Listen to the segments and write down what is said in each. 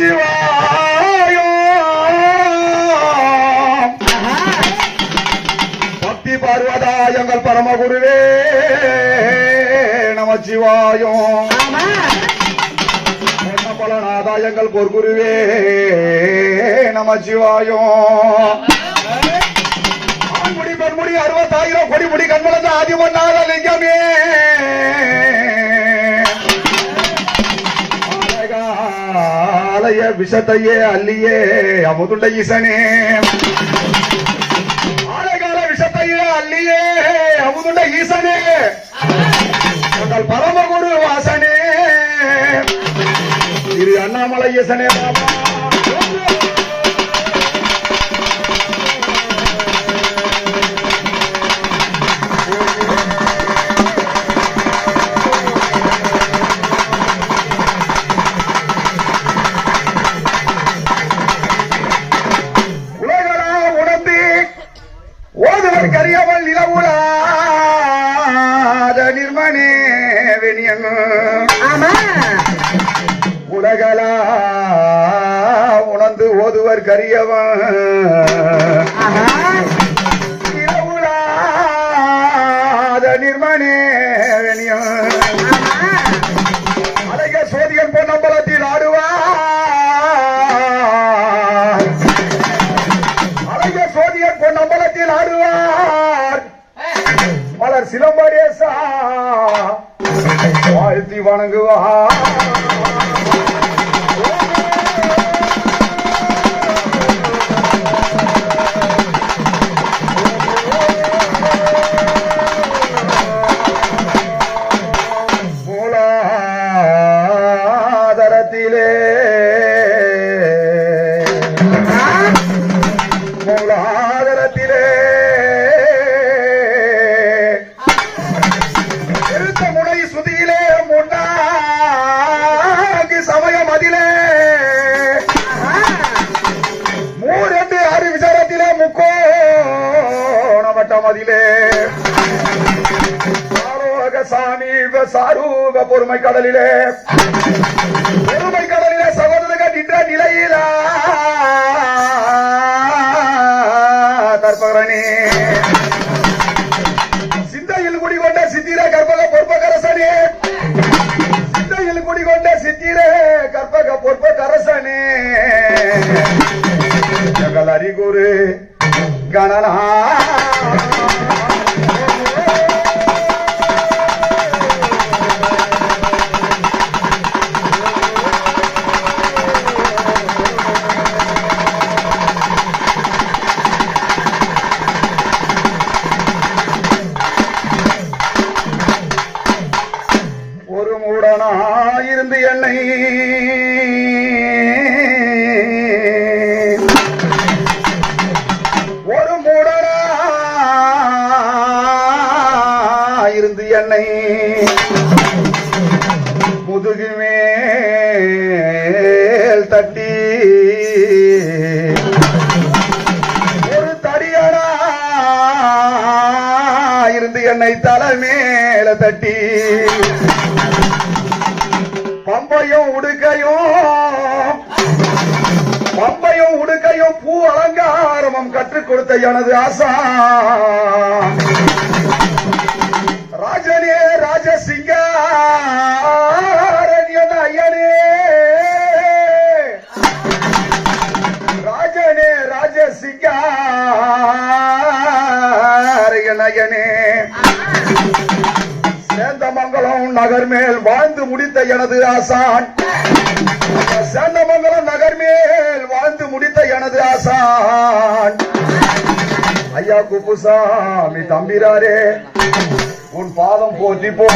நமச்சிவாயம் பக்தி பார்வதா எங்கள் பரமகுருவே நமச்சிவாயம் பலநாதா எங்கள் பொற்குருவே நமச்சிவாயம் பெண்முடி அறுபத்தாயிரம் கொடிமுடி கண்மலந்த ஆதிமன்னால லிங்கமே ஆலய விஷத்தையே அல்லியே அமுதுண்ட ஈசனே. ஆலகால விஷத்தையே அல்லியே அமுதுண்ட ஈசனே. உங்கள் பரமகுரு வாசனே. திரு அண்ணாமலை ஈசனே பாபா. கடலிலே. பெருமை கடலிலே சகோதரர்கள் நின்ற நிலையில. கற்பகரணி. சிந்தையில் குடிகொண்ட சித்திர கற்பக பொற்பகரசனே. சிந்தையில் குடிகொண்ட சித்திர கற்பக பொற்பகரசனே. ஜகல் அறிகுரு கணனா என்னை முதுகு மேல் தட்டி. ஒரு தடியடா இருந்து என்னை தலை மேல தட்டி. பம்பையும் உடுக்கையும் பம்பையும் உடுக்கையும் பூ அலங்காரமும் கற்றுக் கொடுத்த எனது ஆசா. ராஜனே ராஜசிங்காரன் சேந்தமங்கலம் நகர் மேல் வாழ்ந்து முடித்த எனது ஆசான். சேந்தமங்கலம் நகர் மேல் வாழ்ந்து முடித்த எனது ஆசான். ஐயா குப்புசாமி தம்பிராரே. உன் பாதம் போற்றி போ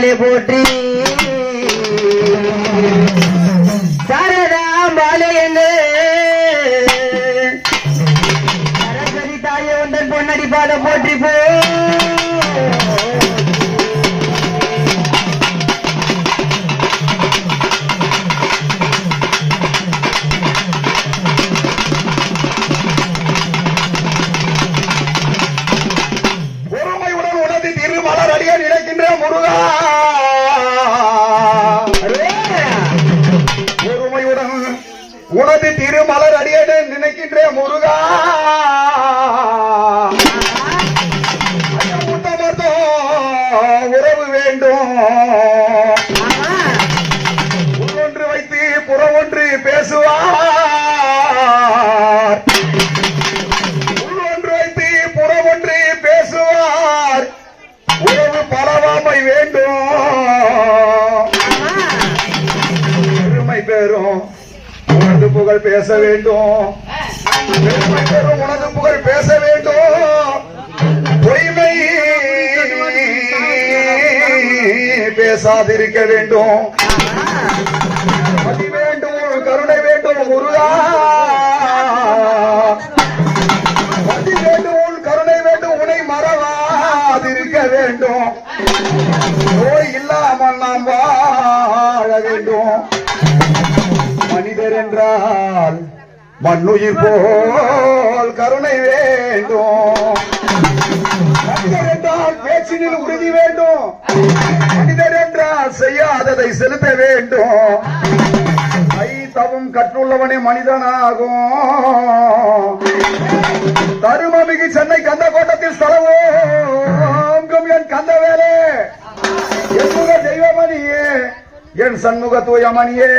காத்தவளே போற்றி. சாரதாம் பாலையங்கு சரஸ்வதி தாயே உந்தன் பொன்னடி பாதம் போற்றி போ உள்ளொன்று வைத்து புறம் ஒன்று பேசுவார். உள்ளொன்று வைத்து புறம் ஒன்று பேசுவார். உறவு பலவாமை வேண்டும். பெருமை பெறும். புகழ் பேச வேண்டும். சாதிருக்க வேண்டும். மதி வேண்டும் கருணை வேண்டும் முருகா மதி வேண்டும் கருணை வேண்டும் உனை மறவாதிருக்க வேண்டும். நோய் இல்லாமல் நாம் வாழ வேண்டும். மனிதர் என்றால் மண்ணுயிர் போல் கருணை வேண்டும். மனிதர் என்றால் பேச்சினில் உறுதி வேண்டும். மனிதர் என்றால் செய்யாததை செலுத்த வேண்டும். தவம் கற்றுள்ளவனே மனிதனாகும். தருமமிகு சென்னை கந்த கோட்டத்தில் ஸ்தலவோங்கும் என் கந்த வேலே. என்னுடைய தெய்வமணியே என் சண்முக தூயமணியே.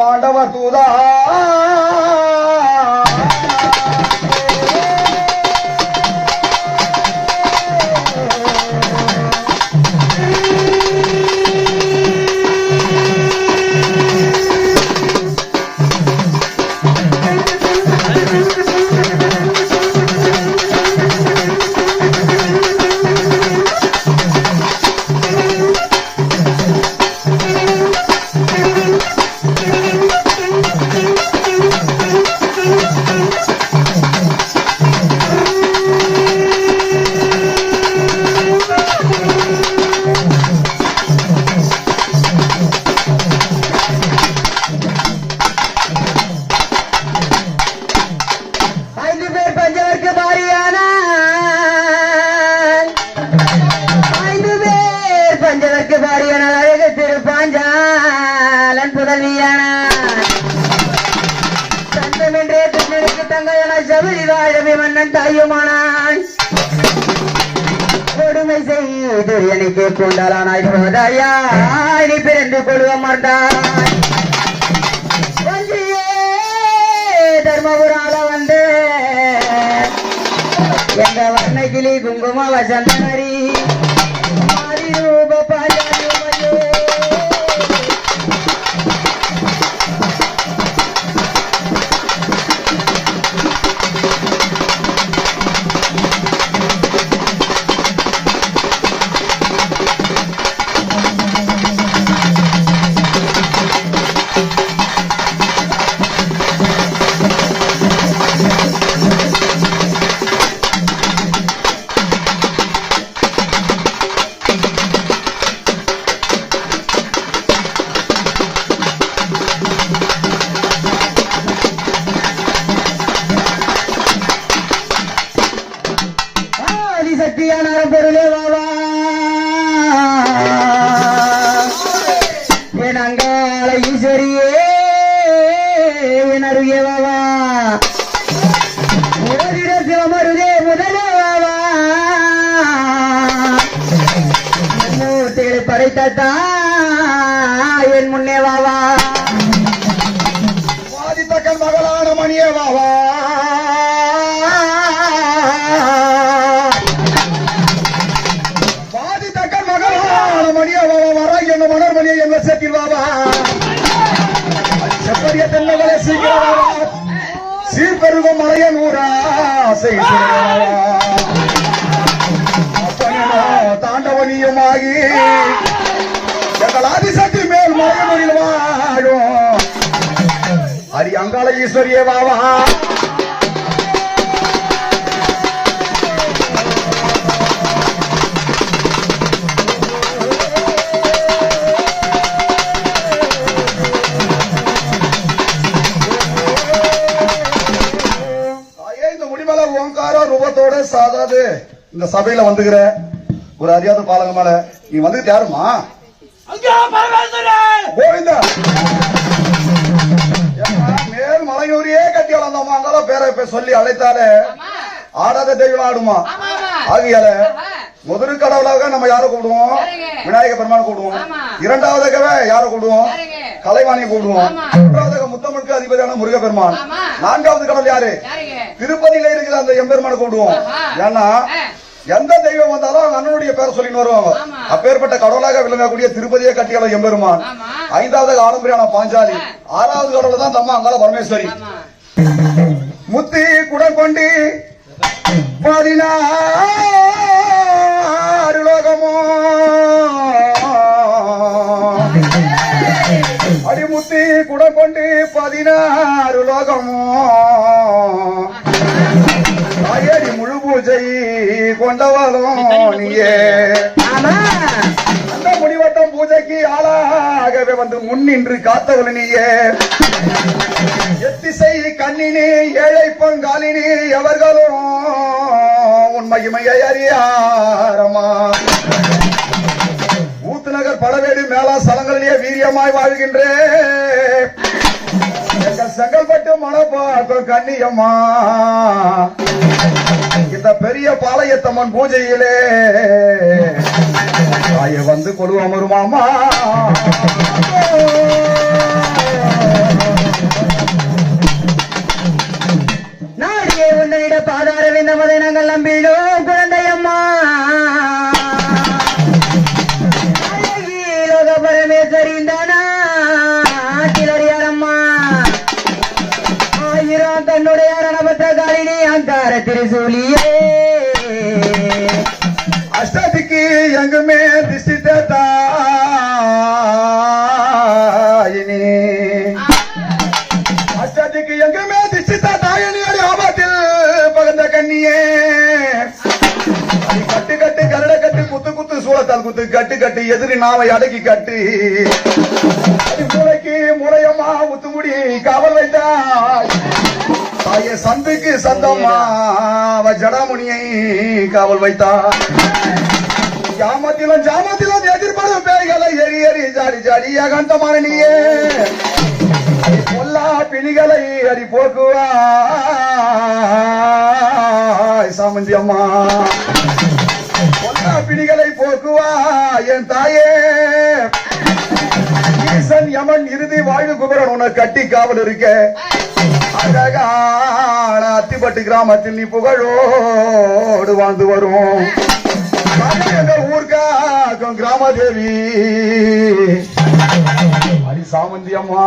ஐயா பாண்டவ தூதா தங்கையன சபரி வாழவே மன்னன் தாயுமானாய். கொடுமை செய்து எனக்கு கொண்டாலானாய் போதாயா நீ பிறந்து கொள்வ மாட்டாய் தர்மபுரால வந்து எங்க வர்ணகிளி குங்கும வசந்தனரி மூர்த்திகளை படைத்தா என் முன்னே வாவா ஆதித்தக்கன் மகளான மணியே வாவா ஆதித்தக்கன் மகளான மணியே வாவா வர என்ன மணர் மணியை எங்க சேர்த்தில் வாவா செப்பரிய தென்னவளே சீக்கிரம் வாவா சீர்பெருகும் மலைய நூறா தாண்டவனியமாகி எங்கள் ஆதிசக்தி மேல் மலையனூரில் வாழும் அரி அங்காள ஈஸ்வரியே வாவா. இந்த ஓங்கார ரூபத்தோட சாதாது. இந்த சபையில வந்துகிற ஒரு அறியாத பாலங்க மேல நீ வந்துட்டு யாருமா கோவிந்தா! ஏம்மா, மேல் மலையூரியே கட்டி வளர்ந்தோமா? அங்கால பேரை இப்ப சொல்லி அழைத்தாலே. ஆடாத தெய்வம் ஆடுமா? ஆகியால. முதல் கடவுளாக நம்ம யாரை கூப்பிடுவோம்? விநாயக பெருமானை கூப்பிடுவோம். இரண்டாவதாகவே யாரை கூப்பிடுவோம்? கலைவாணியை கூப்பிடுவோம். மூன்றாவதாக முத்தமிழுக்கு அதிபதியான முருக பெருமான் நான்காவது கடவுள் யாரு? திருப்பதியில இருக்கிற அந்த எம்பெருமானை கூப்பிடுவோம். ஏன்னா எந்த தெய்வம் வந்தாலும் அவங்க அண்ணனுடைய பேரை சொல்லின்னு வருவாங்க. அப்பேற்பட்ட கடவுளாக விளங்கக்கூடிய திருப்பதியை கட்டியாள எம்பெருமான். ஐந்தாவது ஆடம்பரியான பாஞ்சாலி. ஆறாவது கடவுள் தான் தம்மா அங்கால பரமேஸ்வரி. முத்தி குடம் கொண்டு பதினாறு லோகமோ. அடிமுத்தி குடம் கொண்டு பதினாறு லோகமோ. பூஜை கொண்டவளும் நீயே. ஆமா. அந்த முடிவட்டம் பூஜைக்கு ஆளாகவே வந்து முன்னின்று காத்தவள் நீயே. எத்திசை கண்ணினி ஏழை பங்காளினி எவர்களும் உண்மையுமையை அறியாரமா ஊத்துநகர் படவேடு மேலா ஸ்தலங்களிலே வீரியமாய் வாழ்கின்றே. செங்கல்பட்டு மணப்பாக்கம் கண்ணியம்மா. இந்த பெரிய பாளையத்தம்மன் பூஜையிலே தாய வந்து கொடு அமருமாமா நாடியே உன்னிட பாதார விந்தமதை நாங்கள் நம்பினோம். எங்குமே திஷ்டி தாயினி அஷ்டதிக்கு எங்குமே திஷ்டித்த தாயினி அடி ஆபத்தில் பகந்த கண்ணியே. கட்டு கட்டு கரட கட்டு குத்து குத்து சூளத்தால் குத்து கட்டு கட்டு எதிரி நாவை அடக்கி கட்டு. அடி மூளைக்கு முளையம்மா முத்துமுடி காவல் வைத்தாய். தாயே சந்துக்கு சந்தம்மா அவ ஜடாமுனியை காவல் வைத்தார் ஜாமத்திலும் ஜாமத்திலும் எதிர்படும் பேய்களை எரி எரி ஜாடி ஜாடி அகந்தமான நீயே பொல்லா பிணிகளை அறி போக்குவாய் சாமந்தி அம்மா. பொல்லா பிணிகளை போக்குவா என் தாயே. ஈசன் யமன் இறுதி வாழ்வு குபரன் உனக்கு கட்டி காவல் இருக்க. அழகான அத்திப்பட்டு கிராமத்தில் நீ புகழோடு வாழ்ந்து வரும். ஊர்காக்கும் கிராமதேவி. அடி சாமந்தி அம்மா